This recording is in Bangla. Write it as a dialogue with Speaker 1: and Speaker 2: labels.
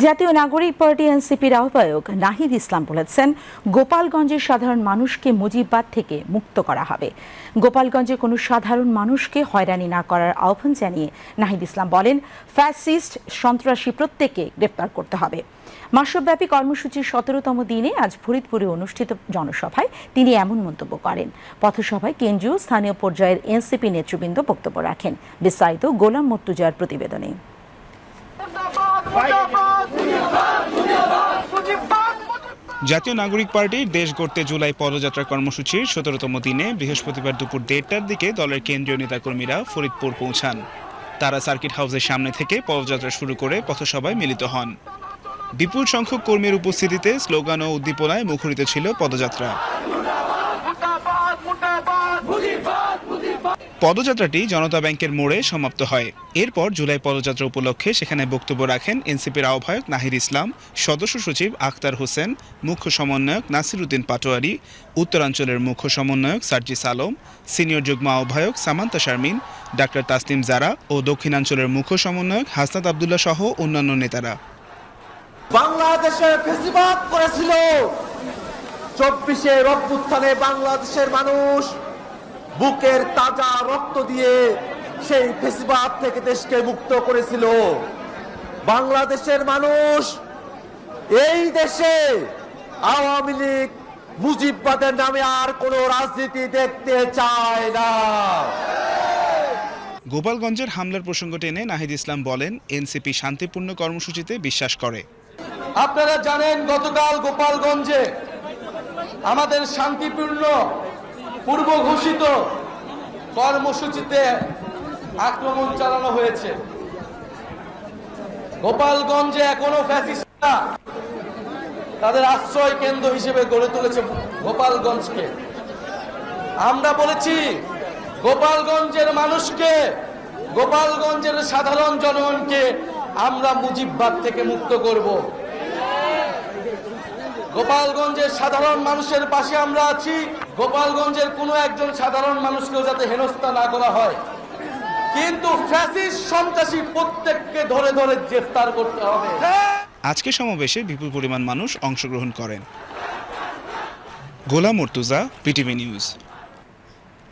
Speaker 1: জাতীয় নাগরিক পার্টি এনসিপির আহ্বায়ক নাহিদ ইসলাম বলেছেন, গোপালগঞ্জের সাধারণ মানুষকে মুজিববাদ থেকে মুক্ত করা হবে। গোপালগঞ্জে কোনো সাধারণ মানুষকে হয়রানি না করার আহ্বান জানিয়ে নাহিদ ইসলাম বলেন, ফ্যাসিস্ট সন্ত্রাসী প্রত্যেককে গ্রেপ্তার করতে হবে। মাসব্যাপী কর্মসূচির সতেরোতম দিনে আজ ফরিদপুরে অনুষ্ঠিত জনসভায় তিনি এমন মন্তব্য করেন। পথসভায় কেন্দ্রীয় স্থানীয় পর্যায়ের এনসিপি নেতৃবৃন্দ বক্তব্য রাখেন। বিস্তারিত গোলাম মর্তুজার প্রতিবেদনে।
Speaker 2: জাতীয় নাগরিক পার্টির দেশ গড়তে জুলাই পদযাত্রা কর্মসূচির সতেরোতম দিনে বৃহস্পতিবার দুপুর দেড়টার দিকে দলের কেন্দ্রীয় নেতাকর্মীরা ফরিদপুর পৌঁছান। তারা সার্কিট হাউসের সামনে থেকে পদযাত্রা শুরু করে পথসভায় মিলিত হন। বিপুল সংখ্যক কর্মীর উপস্থিতিতে স্লোগান ও উদ্দীপনায় মুখরিত ছিল পদযাত্রা। পদযাত্রাটি জনতা ব্যাংকের মোড়ে সমাপ্ত হয়। এরপর জুলাই পদযাত্রা উপলক্ষে সেখানে বক্তব্য রাখেন এনসিপির আহ্বায়ক নাহির ইসলাম, সদস্য সচিব আখতার হোসেন, মুখ্য সমন্বয়ক নাসিরুদ্দিন পাটোয়ারি, উত্তরাঞ্চলের মুখ্য সমন্বয়ক সার্জিস আলম, সিনিয়র যুগ্ম আহ্বায়ক সামান্তা শারমিন, ডাক্তার তাসনিম জারা ও দক্ষিণাঞ্চলের মুখ্য সমন্বয়ক হাসনাত আবদুল্লাহ সহ অন্যান্য নেতারা।
Speaker 3: বাংলাদেশে ফেসিবাদ করেছিল। চব্বিশে অভ্যুত্থানে বাংলাদেশের মানুষ বুকের তাজা রক্ত দিয়ে সেই ফেসিবাদ থেকে দেশকে মুক্ত করেছিল। বাংলাদেশের মানুষ এই দেশে আওয়ামী লীগ মুজিববাদের নামে আর কোনো রাজনীতি দেখতে চায় না।
Speaker 2: গোপালগঞ্জের হামলার প্রসঙ্গ টেনে নাহিদ ইসলাম বলেন এনসিপি শান্তিপূর্ণ কর্মসূচিতে বিশ্বাস করে।
Speaker 4: আপনারা জানেন গতকাল গোপালগঞ্জে আমাদের শান্তিপূর্ণ পূর্ব ঘোষিত কর্মসূচিতে আক্রমণ চালানো হয়েছে। গোপালগঞ্জে এখনও ফ্যাসিস্টরা তাদের আশ্রয় কেন্দ্র হিসেবে গড়ে তুলেছে গোপালগঞ্জকে। আমরা বলেছি, গোপালগঞ্জের মানুষকে, গোপালগঞ্জের সাধারণ জনগণকে আমরা মুজিববাদ থেকে মুক্ত করব। গোপালগঞ্জের সাধারণ মানুষের পাশে আমরা আছি। গোপালগঞ্জের কোনো একজন সাধারণ মানুষকেও যাতে হেনস্থা না করা হয়। কিন্তু ফ্যাসিস্ট সন্ত্রাসী প্রত্যেককে ধরে ধরে গ্রেফতার করতে হবে।
Speaker 2: আজকে সমাবেশে বিপুল পরিমাণ মানুষ অংশগ্রহণ করেন। Golam Murtuza, PTV news.